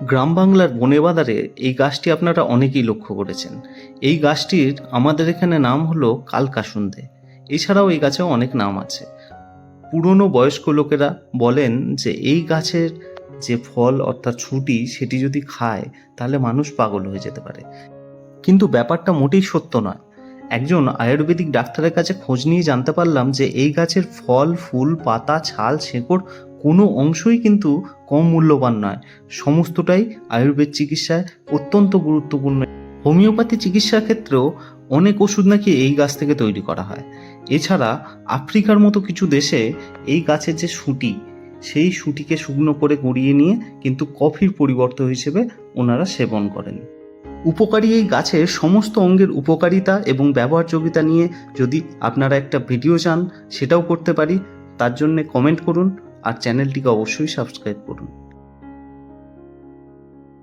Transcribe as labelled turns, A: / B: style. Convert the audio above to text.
A: গ্রাম বাংলার বনে বাদারে এই গাছটি আপনারা অনেকেই লক্ষ্য করেছেন। এই গাছটির আমাদের এখানে নাম হলো কালকাসুন্দে। এছাড়াও এই গাছেও অনেক নাম আছে। পুরনো বয়স্ক লোকেরা বলেন যে এই গাছের যে ফল অর্থাৎ ছুটি সেটি যদি খায়, তাহলে মানুষ পাগল হয়ে যেতে পারে। কিন্তু ব্যাপারটা মোটেই সত্য নয়। একজন আয়ুর্বেদিক ডাক্তারের কাছে খোঁজ নিয়ে জানতে পারলাম যে এই গাছের ফল, ফুল, পাতা, ছাল, শেকড় কোনো অংশই কিন্তু কম মূল্যবান নয়। সমস্তটাই আয়ুর্বেদ চিকিৎসায় অত্যন্ত গুরুত্বপূর্ণ। হোমিওপ্যাথি চিকিৎসার ক্ষেত্রেও অনেক ওষুধ নাকি এই গাছ থেকে তৈরি করা হয়। এছাড়া আফ্রিকার মতো কিছু দেশে এই গাছের যে শুঁটি সেই শুঁটিকে শুকনো করে গুঁড়িয়ে নিয়ে কিন্তু কফির পরিবর্তন হিসেবে ওনারা সেবন করেন। উপকারী এই গাছের সমস্ত অঙ্গের উপকারিতা এবং ব্যবহারযোগিতা নিয়ে যদি আপনারা একটা ভিডিও চান, সেটাও করতে পারি। তার জন্যে কমেন্ট করুন। আর চ্যানেলটিকে অবশ্যই সাবস্ক্রাইব করুন।